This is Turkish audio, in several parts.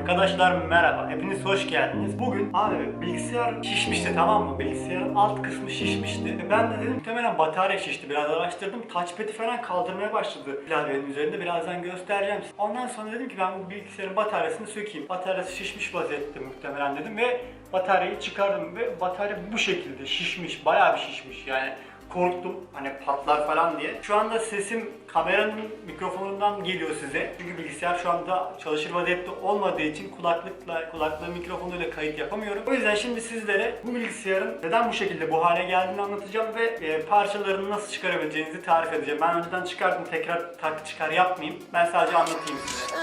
Arkadaşlar merhaba, hepiniz hoş geldiniz. Bugün abi bilgisayar şişmişti tamam mı? Bilgisayarın alt kısmı şişmişti. E Ben de dedim muhtemelen batarya şişti. Biraz araştırdım. Touchpad'i falan kaldırmaya başladı klavyenin üzerinde. Birazdan göstereceğim. Ondan sonra dedim ki ben bu bilgisayarın bataryasını sökeyim. Bataryası şişmiş vaziyette muhtemelen dedim ve bataryayı çıkardım ve batarya bu şekilde şişmiş. Bayağı bir şişmiş yani korktum hani patlar falan diye. Şu anda sesim kameranın mikrofonundan geliyor size. Çünkü bilgisayar şu anda çalışır vaziyette olmadığı için kulaklıkla, kulaklığın mikrofonuyla kayıt yapamıyorum. O yüzden şimdi sizlere bu bilgisayarın neden bu şekilde bu hale geldiğini anlatacağım ve e, parçalarını nasıl çıkarabileceğinizi tarif edeceğim. Ben önceden çıkardım tekrar tak çıkar yapmayayım. Ben sadece anlatayım size.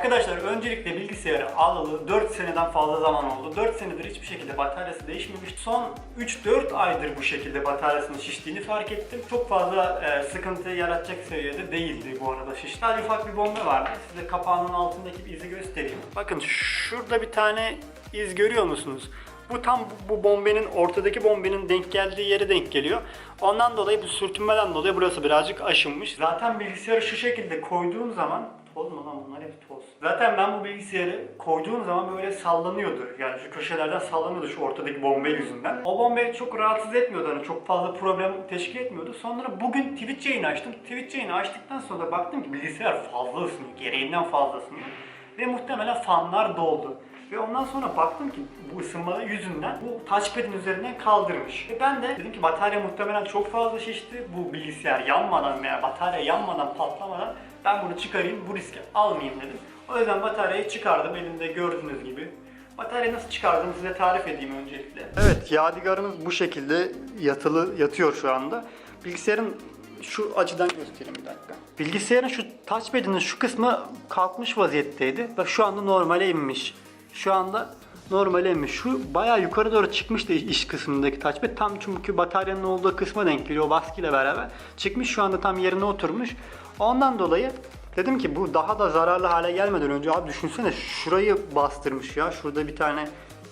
Arkadaşlar öncelikle bilgisayarı alalı 4 seneden fazla zaman oldu. 4 senedir hiçbir şekilde bataryası değişmemiş. Son 3-4 aydır bu şekilde bataryasının şiştiğini fark ettim. Çok fazla e, sıkıntı yaratacak seviyede değildi bu arada şiş. Sadece ufak bir bomba vardı. Size kapağının altındaki bir izi göstereyim. Bakın şurada bir tane iz görüyor musunuz? Bu tam bu, bu bombenin ortadaki bombenin denk geldiği yere denk geliyor. Ondan dolayı bu sürtünmeden dolayı burası birazcık aşınmış. Zaten bilgisayarı şu şekilde koyduğum zaman mu lan bunlar hep toz. Zaten ben bu bilgisayarı koyduğum zaman böyle sallanıyordu. Yani şu köşelerden sallanıyordu şu ortadaki bombe yüzünden. O bombe çok rahatsız etmiyordu. Hani çok fazla problem teşkil etmiyordu. Sonra bugün Twitch yayını açtım. Twitch yayını açtıktan sonra baktım ki bilgisayar fazla ısınıyor. Gereğinden fazla ısınıyor. Ve muhtemelen fanlar doldu. Ve ondan sonra baktım ki bu ısınma yüzünden bu touchpad'in üzerinden kaldırmış. Ve ben de dedim ki batarya muhtemelen çok fazla şişti. Bu bilgisayar yanmadan veya batarya yanmadan patlamadan ben bunu çıkarayım bu riski almayayım dedim. O yüzden bataryayı çıkardım elimde gördüğünüz gibi. Bataryayı nasıl çıkardığımı size tarif edeyim öncelikle. Evet yadigarımız bu şekilde yatılı yatıyor şu anda. Bilgisayarın şu açıdan göstereyim bir dakika. Bilgisayarın şu touchpad'inin şu kısmı kalkmış vaziyetteydi. Bak şu anda normale inmiş. Şu anda normale inmiş. Şu bayağı yukarı doğru çıkmıştı iç kısmındaki touchpad. Tam çünkü bataryanın olduğu kısma denk geliyor o baskıyla beraber. Çıkmış şu anda tam yerine oturmuş. Ondan dolayı dedim ki bu daha da zararlı hale gelmeden önce abi düşünsene şurayı bastırmış ya. Şurada bir tane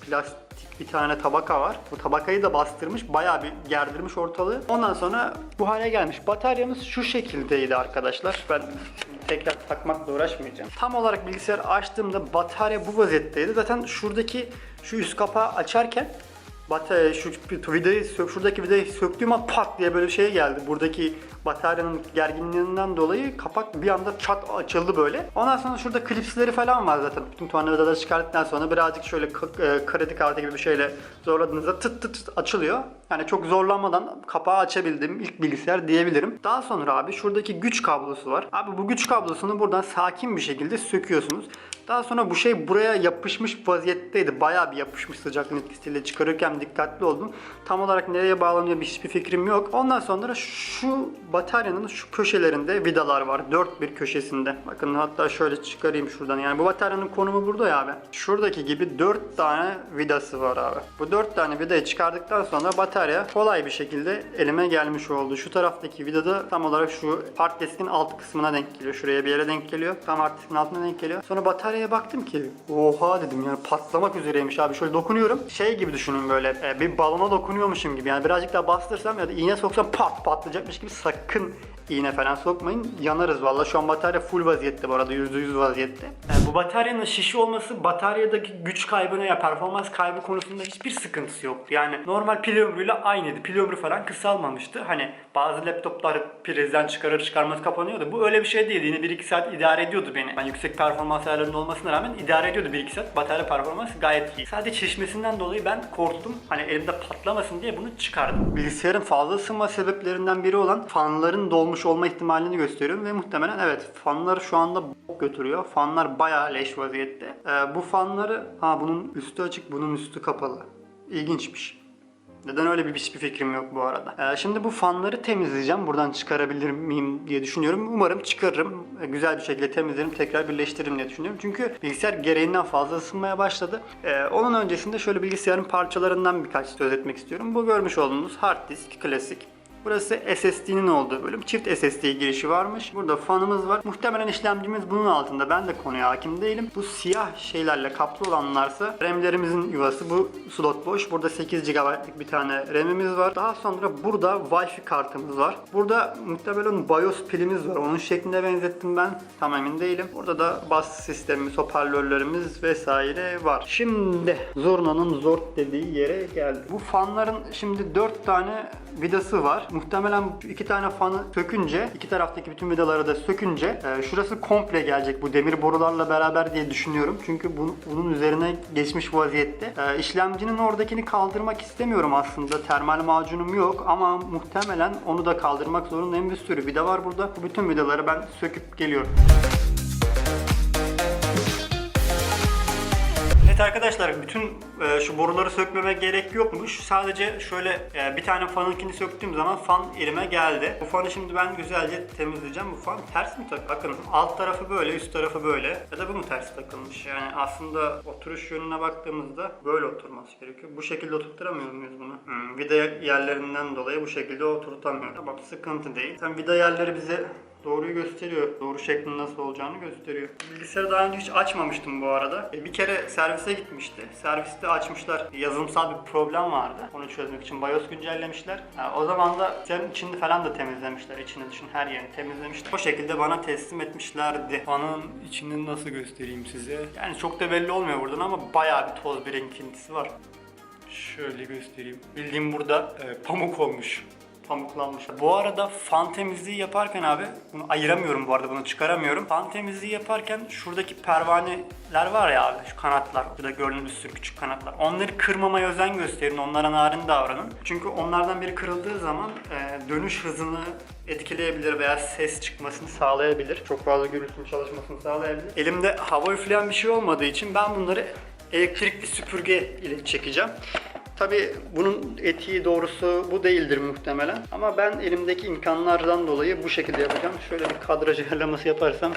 plastik bir tane tabaka var. Bu tabakayı da bastırmış. Bayağı bir gerdirmiş ortalığı. Ondan sonra bu hale gelmiş. Bataryamız şu şekildeydi arkadaşlar. Ben tekrar takmakla uğraşmayacağım. Tam olarak bilgisayar açtığımda batarya bu vaziyetteydi. Zaten şuradaki şu üst kapağı açarken batarya şu vidayı sök, şuradaki vidayı söktüğüm an pat diye böyle şey geldi. Buradaki bataryanın gerginliğinden dolayı kapak bir anda çat açıldı böyle. Ondan sonra şurada klipsleri falan var zaten. Bütün tornavidaları çıkarttıktan sonra birazcık şöyle e, kredi kartı gibi bir şeyle zorladığınızda tıt tıt tıt açılıyor. Yani çok zorlanmadan kapağı açabildiğim ilk bilgisayar diyebilirim. Daha sonra abi şuradaki güç kablosu var. Abi bu güç kablosunu buradan sakin bir şekilde söküyorsunuz. Daha sonra bu şey buraya yapışmış vaziyetteydi. Bayağı bir yapışmış sıcaklığın etkisiyle çıkarırken dikkatli oldum. Tam olarak nereye bağlanıyor hiçbir fikrim yok. Ondan sonra şu bataryanın şu köşelerinde vidalar var. Dört bir köşesinde. Bakın hatta şöyle çıkarayım şuradan. Yani bu bataryanın konumu burada ya abi. Şuradaki gibi dört tane vidası var abi. Bu dört tane vidayı çıkardıktan sonra batarya kolay bir şekilde elime gelmiş oldu. Şu taraftaki vidada tam olarak şu hard diskin alt kısmına denk geliyor. Şuraya bir yere denk geliyor. Tam diskin altına denk geliyor. Sonra bataryaya baktım ki oha dedim yani patlamak üzereymiş abi. Şöyle dokunuyorum. Şey gibi düşünün böyle e, bir balona dokunuyormuşum gibi. Yani birazcık daha bastırsam ya da iğne soksam pat patlayacakmış gibi sakın iğne falan sokmayın. Yanarız valla. Şu an batarya full vaziyette bu arada. %100 vaziyette. Yani bu bataryanın şişi olması bataryadaki güç kaybına ya performans kaybı konusunda hiçbir sıkıntısı yoktu. Yani normal pil ömrüyle aynıydı. Pil ömrü falan kısalmamıştı. Hani bazı laptoplar prizden çıkarır çıkarmaz kapanıyordu. Bu öyle bir şey değildi. Yine 1-2 saat idare ediyordu beni. Ben yüksek performans ayarlarında olmasına rağmen idare ediyordu 1-2 saat. Batarya performansı gayet iyi. Sadece şişmesinden dolayı ben korktum. Hani elimde patlamasın diye bunu çıkardım. Bilgisayarın fazla ısınma sebeplerinden biri olan fanların dolmuş olma ihtimalini gösteriyorum ve muhtemelen evet fanlar şu anda bok götürüyor. Fanlar bayağı leş vaziyette. Ee, bu fanları ha bunun üstü açık bunun üstü kapalı. İlginçmiş. Neden öyle bir hiçbir fikrim yok bu arada. Ee, şimdi bu fanları temizleyeceğim. Buradan çıkarabilir miyim diye düşünüyorum. Umarım çıkarırım. Ee, güzel bir şekilde temizlerim. Tekrar birleştiririm diye düşünüyorum. Çünkü bilgisayar gereğinden fazla ısınmaya başladı. Ee, onun öncesinde şöyle bilgisayarın parçalarından birkaç söz etmek istiyorum. Bu görmüş olduğunuz hard disk klasik. Burası SSD'nin olduğu bölüm. Çift SSD girişi varmış. Burada fanımız var. Muhtemelen işlemcimiz bunun altında. Ben de konuya hakim değilim. Bu siyah şeylerle kaplı olanlarsa RAM'lerimizin yuvası. Bu slot boş. Burada 8 GB'lık bir tane RAM'imiz var. Daha sonra burada Wi-Fi kartımız var. Burada muhtemelen BIOS pilimiz var. Onun şeklinde benzettim ben. Tam emin değilim. Burada da bas sistemimiz, hoparlörlerimiz vesaire var. Şimdi Zurna'nın zort dediği yere geldi. Bu fanların şimdi 4 tane vidası var. Muhtemelen iki tane fanı sökünce, iki taraftaki bütün vidaları da sökünce e, şurası komple gelecek bu demir borularla beraber diye düşünüyorum. Çünkü bu- bunun üzerine geçmiş vaziyette. E, işlemcinin oradakini kaldırmak istemiyorum aslında. Termal macunum yok ama muhtemelen onu da kaldırmak zorundayım. Bir sürü vida var burada. Bu bütün vidaları ben söküp geliyorum. Evet arkadaşlar bütün e, şu boruları sökmeme gerek yokmuş. Sadece şöyle e, bir tane fanınkini söktüğüm zaman fan elime geldi. Bu fanı şimdi ben güzelce temizleyeceğim. Bu fan ters mi tak? Bakın alt tarafı böyle, üst tarafı böyle. Ya da bu mu ters takılmış? Yani aslında oturuş yönüne baktığımızda böyle oturması gerekiyor. Bu şekilde oturtturamıyor muyuz bunu? Hmm, vida yerlerinden dolayı bu şekilde oturtamıyorum. Tamam sıkıntı değil. Sen vida yerleri bize Doğruyu gösteriyor. Doğru şeklin nasıl olacağını gösteriyor. Bilgisayarı daha önce hiç açmamıştım bu arada. E, Bir kere servise gitmişti. Serviste açmışlar. Yazılımsal bir problem vardı. Onu çözmek için BIOS güncellemişler. Ha, o zaman da senin içini falan da temizlemişler. İçini dışını her yerini temizlemişler. O şekilde bana teslim etmişlerdi. Fanın içini nasıl göstereyim size? Yani çok da belli olmuyor buradan ama bayağı bir toz birikintisi var. Şöyle göstereyim. Bildiğim burada e, pamuk olmuş. Pamuklanmış. Bu arada fan temizliği yaparken abi bunu ayıramıyorum bu arada bunu çıkaramıyorum. Fan temizliği yaparken şuradaki pervaneler var ya abi şu kanatlar. Burada gördüğünüz sürü küçük kanatlar. Onları kırmamaya özen gösterin. Onlara narin davranın. Çünkü onlardan biri kırıldığı zaman e, dönüş hızını etkileyebilir veya ses çıkmasını sağlayabilir. Çok fazla gürültünün çalışmasını sağlayabilir. Elimde hava üfleyen bir şey olmadığı için ben bunları elektrikli süpürge ile çekeceğim. Tabi bunun etiği doğrusu bu değildir muhtemelen. Ama ben elimdeki imkanlardan dolayı bu şekilde yapacağım. Şöyle bir kadraj ayarlaması yaparsam.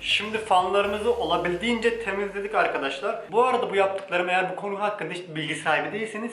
Şimdi fanlarımızı olabildiğince temizledik arkadaşlar. Bu arada bu yaptıklarım eğer bu konu hakkında hiç bilgi sahibi değilseniz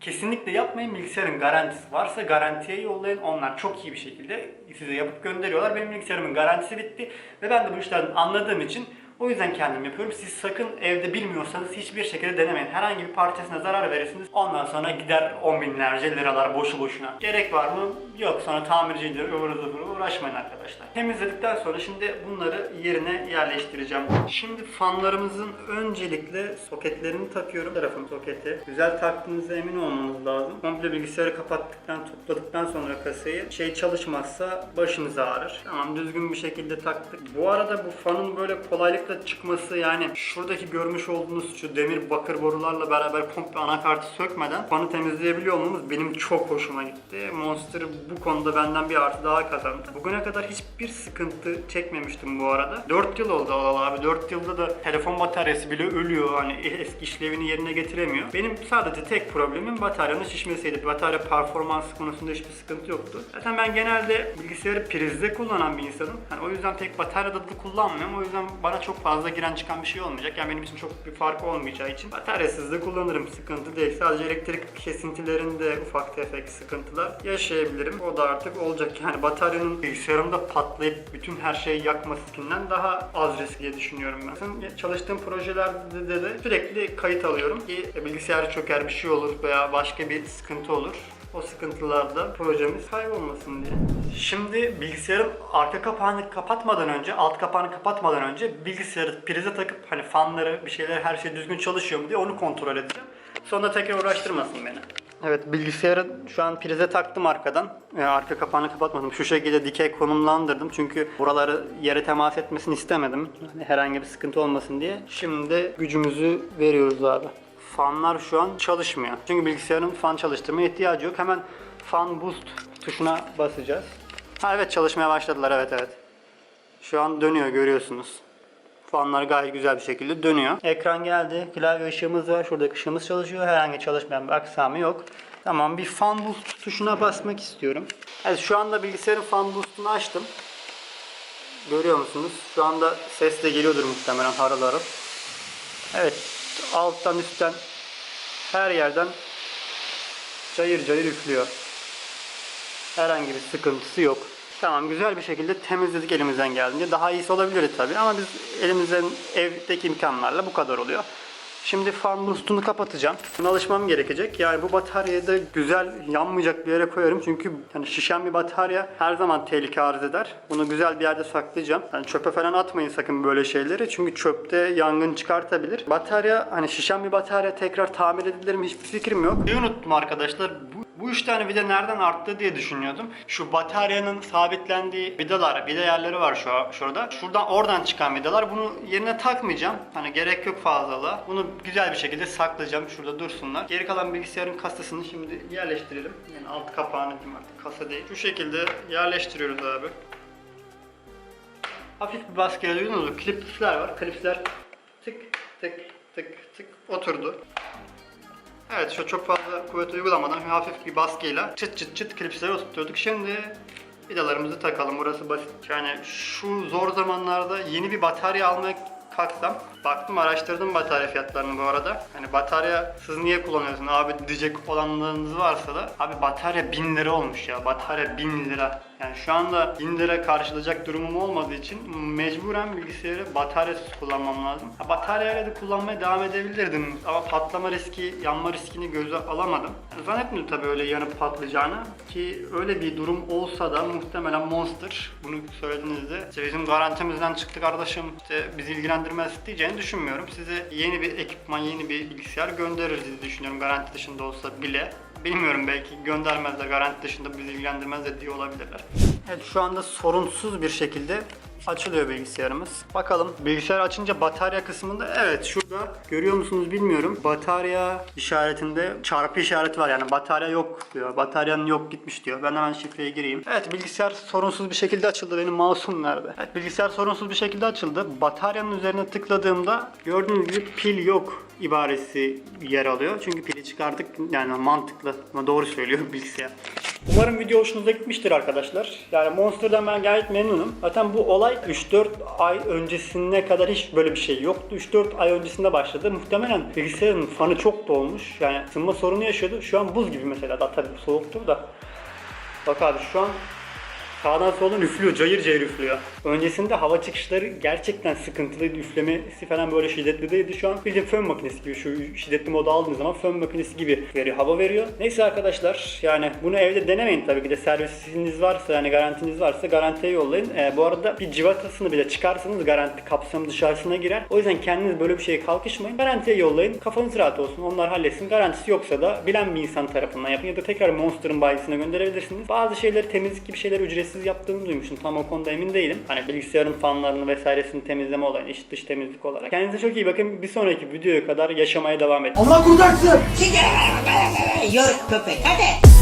kesinlikle yapmayın. Bilgisayarın garantisi varsa garantiye yollayın. Onlar çok iyi bir şekilde size yapıp gönderiyorlar. Benim bilgisayarımın garantisi bitti ve ben de bu işlerden anladığım için o yüzden kendim yapıyorum. Siz sakın evde bilmiyorsanız hiçbir şekilde denemeyin. Herhangi bir parçasına zarar verirsiniz. Ondan sonra gider on binlerce liralar boşu boşuna. Gerek var mı? Yok. Sonra tamirciyle ıvır zıvır uğraşmayın arkadaşlar. Temizledikten sonra şimdi bunları yerine yerleştireceğim. Şimdi fanlarımızın öncelikle soketlerini takıyorum. Tarafın soketi. Güzel taktığınıza emin olmanız lazım. Komple bilgisayarı kapattıktan, topladıktan sonra kasayı şey çalışmazsa başınız ağrır. Tamam düzgün bir şekilde taktık. Bu arada bu fanın böyle kolaylıkla çıkması yani şuradaki görmüş olduğunuz şu demir bakır borularla beraber komple anakartı sökmeden fanı temizleyebiliyor olmamız benim çok hoşuma gitti. Monster bu konuda benden bir artı daha kazandı. Bugüne kadar hiçbir sıkıntı çekmemiştim bu arada. 4 yıl oldu alalı abi. 4 yılda da telefon bataryası bile ölüyor. Hani eski işlevini yerine getiremiyor. Benim sadece tek problemim bataryanın şişmesiydi. Batarya performansı konusunda hiçbir sıkıntı yoktu. Zaten ben genelde bilgisayarı prizde kullanan bir insanım. Hani o yüzden tek bataryada da kullanmıyorum. O yüzden bana çok fazla giren çıkan bir şey olmayacak. Yani benim için çok bir farkı olmayacağı için bataryasız kullanırım. Sıkıntı değil. Sadece elektrik kesintilerinde ufak tefek sıkıntılar yaşayabilirim. O da artık olacak. Yani bataryanın bilgisayarımda patlayıp bütün her şeyi yakmasından daha az risk diye düşünüyorum ben. Çalıştığım projelerde de, de sürekli kayıt alıyorum ki bilgisayar çöker bir şey olur veya başka bir sıkıntı olur. O sıkıntılarda projemiz kaybolmasın diye. Şimdi bilgisayarın arka kapağını kapatmadan önce, alt kapağını kapatmadan önce bilgisayarı prize takıp hani fanları, bir şeyler her şey düzgün çalışıyor mu diye onu kontrol edeceğim. Sonra tekrar uğraştırmasın beni. Evet bilgisayarı şu an prize taktım arkadan. Ee, arka kapağını kapatmadım. Şu şekilde dikey konumlandırdım. Çünkü buraları yere temas etmesini istemedim. Yani herhangi bir sıkıntı olmasın diye. Şimdi gücümüzü veriyoruz abi. Fanlar şu an çalışmıyor. Çünkü bilgisayarın fan çalıştırmaya ihtiyacı yok. Hemen fan boost tuşuna basacağız. Ha evet çalışmaya başladılar evet evet. Şu an dönüyor görüyorsunuz. Fanlar gayet güzel bir şekilde dönüyor. Ekran geldi. Klavye ışığımız var. Şuradaki ışığımız çalışıyor. Herhangi çalışmayan bir aksamı yok. Tamam bir fan boost tuşuna basmak istiyorum. Evet şu anda bilgisayarın fan boost'unu açtım. Görüyor musunuz? Şu anda ses de geliyordur muhtemelen harıl. Evet alttan üstten her yerden Cayır cayır üflüyor. Herhangi bir sıkıntısı yok. Tamam güzel bir şekilde temizledik elimizden geldiğince. Daha iyisi olabilirdi tabii ama biz elimizden evdeki imkanlarla bu kadar oluyor. Şimdi fan boost'unu kapatacağım. Buna alışmam gerekecek. Yani bu bataryayı da güzel yanmayacak bir yere koyarım. Çünkü yani şişen bir batarya her zaman tehlike arz eder. Bunu güzel bir yerde saklayacağım. Yani çöpe falan atmayın sakın böyle şeyleri. Çünkü çöpte yangın çıkartabilir. Batarya hani şişen bir batarya tekrar tamir edilir mi hiçbir fikrim yok. Bir unuttum arkadaşlar. Bu, bu üç tane vida nereden arttı diye düşünüyordum. Şu bataryanın sabitlendiği vidalar, vida yerleri var şu şurada. Şuradan oradan çıkan vidalar. Bunu yerine takmayacağım. Hani gerek yok fazlalığa. Bunu güzel bir şekilde saklayacağım. Şurada dursunlar. Geri kalan bilgisayarın kasasını şimdi yerleştirelim. Yani alt kapağını diyeyim artık kasa değil. Şu şekilde yerleştiriyoruz abi. Hafif bir baskıya duydunuz mu? Klipsler var. Klipsler tık tık tık tık oturdu. Evet şu çok fazla kuvvet uygulamadan hafif bir baskıyla çıt çıt çıt klipsleri oturtuyorduk. Şimdi vidalarımızı takalım. Burası basit. Yani şu zor zamanlarda yeni bir batarya almaya kalksam baktım araştırdım batarya fiyatlarını bu arada. Hani batarya siz niye kullanıyorsunuz abi diyecek olanlarınız varsa da abi batarya 1000 lira olmuş ya. Batarya 1000 lira. Yani şu anda 1000 lira karşılayacak durumum olmadığı için mecburen bilgisayarı bataryasız kullanmam lazım. Ha, bataryayla da kullanmaya devam edebilirdim ama patlama riski, yanma riskini göze alamadım. Yani zannetmiyorum tabii öyle yanıp patlayacağını ki öyle bir durum olsa da muhtemelen Monster bunu söylediğinizde işte bizim garantimizden çıktı kardeşim işte bizi ilgilendirmez diyeceğini düşünmüyorum. Size yeni bir ekipman, yeni bir bilgisayar göndeririz diye düşünüyorum garanti dışında olsa bile. Bilmiyorum belki göndermezler garanti dışında bizi ilgilendirmez de diye olabilirler. Evet şu anda sorunsuz bir şekilde açılıyor bilgisayarımız. Bakalım bilgisayar açınca batarya kısmında evet şurada görüyor musunuz bilmiyorum. Batarya işaretinde çarpı işareti var yani batarya yok diyor. Bataryanın yok gitmiş diyor. Ben hemen şifreye gireyim. Evet bilgisayar sorunsuz bir şekilde açıldı. Benim mouse'um nerede? Evet bilgisayar sorunsuz bir şekilde açıldı. Bataryanın üzerine tıkladığımda gördüğünüz gibi pil yok ibaresi yer alıyor. Çünkü pili çıkardık yani mantıklı ama doğru söylüyor bilgisayar. Umarım video hoşunuza gitmiştir arkadaşlar. Yani Monster'dan ben gayet memnunum. Zaten bu olay 3-4 ay öncesine kadar hiç böyle bir şey yoktu. 3-4 ay öncesinde başladı. Muhtemelen bilgisayarın fanı çok dolmuş. Yani ısınma sorunu yaşıyordu. Şu an buz gibi mesela. Daha tabii soğuktur da. Bak abi şu an Sağdan soldan üflüyor, cayır cayır üflüyor. Öncesinde hava çıkışları gerçekten sıkıntılıydı. Üflemesi falan böyle şiddetli değildi. Şu an bildiğin fön makinesi gibi. Şu şiddetli modu aldığınız zaman fön makinesi gibi veriyor, hava veriyor. Neyse arkadaşlar yani bunu evde denemeyin tabii ki de servisiniz varsa yani garantiniz varsa garantiye yollayın. Ee, bu arada bir civatasını bile çıkarsanız garanti kapsamı dışarısına girer. O yüzden kendiniz böyle bir şeye kalkışmayın. Garantiye yollayın. Kafanız rahat olsun. Onlar halletsin. Garantisi yoksa da bilen bir insan tarafından yapın ya da tekrar Monster'ın bayisine gönderebilirsiniz. Bazı şeyleri temizlik gibi şeyler ücretsiz yaptığını duymuştum. Tam o konuda emin değilim. Hani bilgisayarın fanlarını vesairesini temizleme olayını, iç dış temizlik olarak. Kendinize çok iyi bakın. Bir sonraki videoya kadar yaşamaya devam edin. Allah kurtarsın. Yürü köpek hadi.